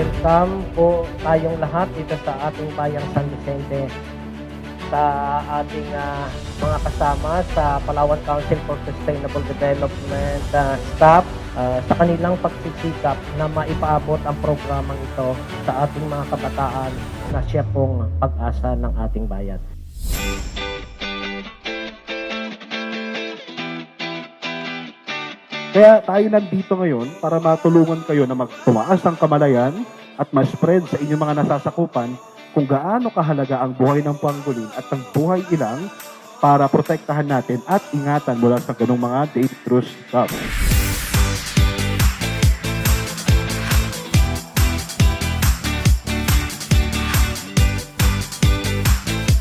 welcome po tayong lahat dito sa ating bayang San Vicente sa ating ah, mga kasama sa Palawan Council for Sustainable Development ah, staff ah, sa kanilang pagsisikap na maipaabot ang programang ito sa ating mga kabataan na siya pong pag-asa ng ating bayan. Kaya tayo nandito ngayon para matulungan kayo na magtumaas ang kamalayan at ma-spread sa inyong mga nasasakupan kung gaano kahalaga ang buhay ng pangulin at ang buhay ilang para protektahan natin at ingatan mula sa ganong mga dangerous stuff.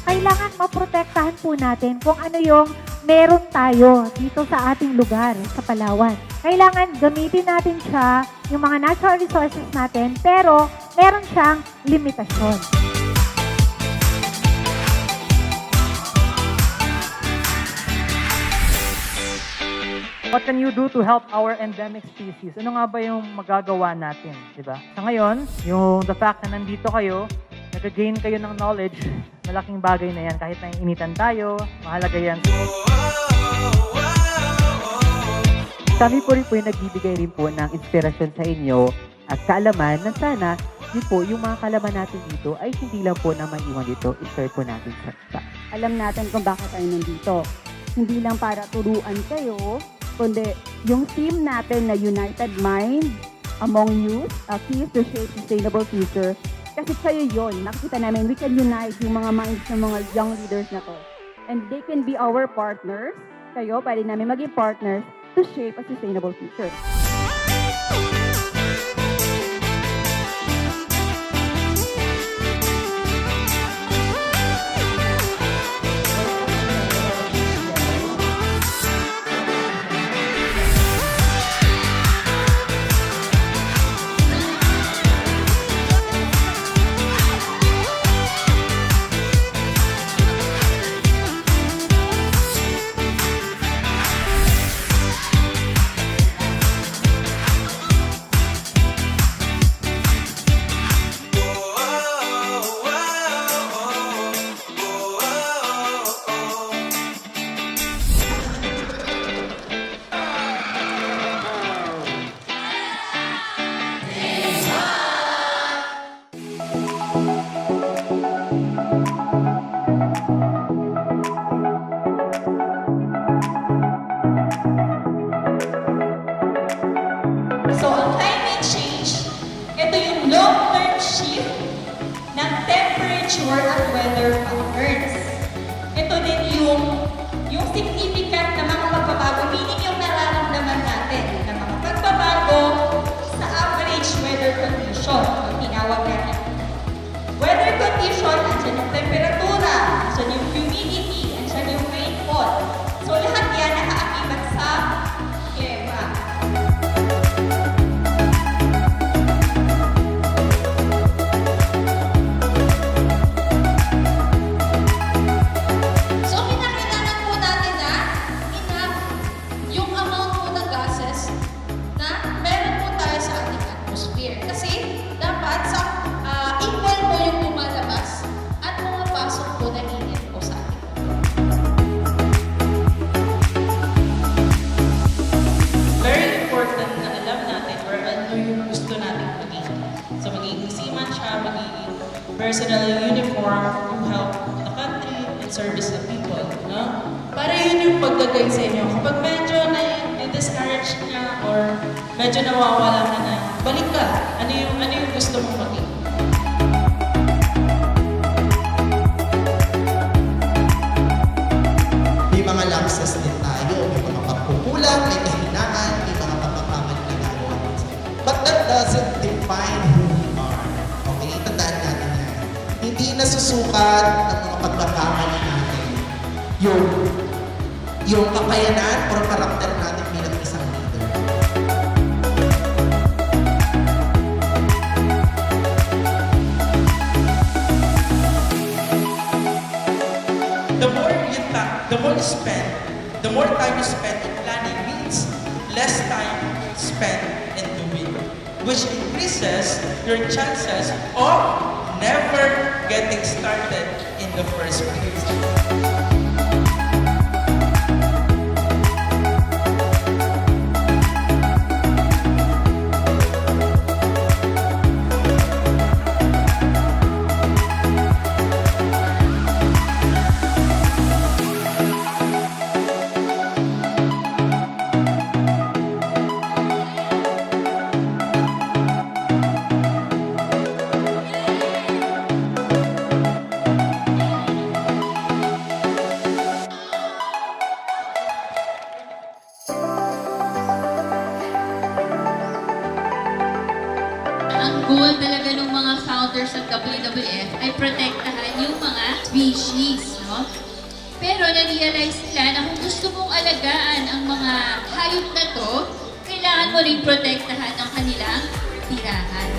kailangan maprotektahan po natin kung ano yung meron tayo dito sa ating lugar, sa Palawan. Kailangan gamitin natin siya, yung mga natural resources natin, pero meron siyang limitasyon. What can you do to help our endemic species? Ano nga ba yung magagawa natin, di ba? Sa ngayon, yung the fact na nandito kayo, nag-gain kayo ng knowledge, malaking bagay na yan. Kahit naiinitan tayo, mahalaga yan. Kami po rin po yung nagbibigay rin po ng inspirasyon sa inyo at kaalaman na sana yun po, yung mga kalaman natin dito ay hindi lang po na maiwan dito, i-share po natin sa isa. alam natin kung bakit tayo nandito. Hindi lang para turuan kayo, kundi yung team natin na United Mind among youth, uh, keys to shape sustainable future. Kasi kayo yon nakikita namin, we can unite yung mga minds ng mga young leaders na to. And they can be our partners. Kayo, pwede namin maging partners to shape a sustainable future. Long-term shift ng temperature at weather patterns. Ito din yung, yung significant na mga personal uniform to help the country and service the people. No? Para yun yung paggagay sa inyo. Kapag medyo na-discourage niya or medyo nawawala ka na, balik ka. Ano yung, ano yung gusto mong maging? Hindi nasusukat ng mga pagkakamali natin yung yung kakayanan or karakter natin bilang isang leader. the more you the more you spend, the more time you spend in planning means less time spent in doing. which increases your chances of never getting started in the first place. goal talaga ng mga founders ng WWF ay protektahan yung mga species, no? Pero na-realize nila na kung gusto mong alagaan ang mga hayop na to, kailangan mo rin protektahan ang kanilang tirahan.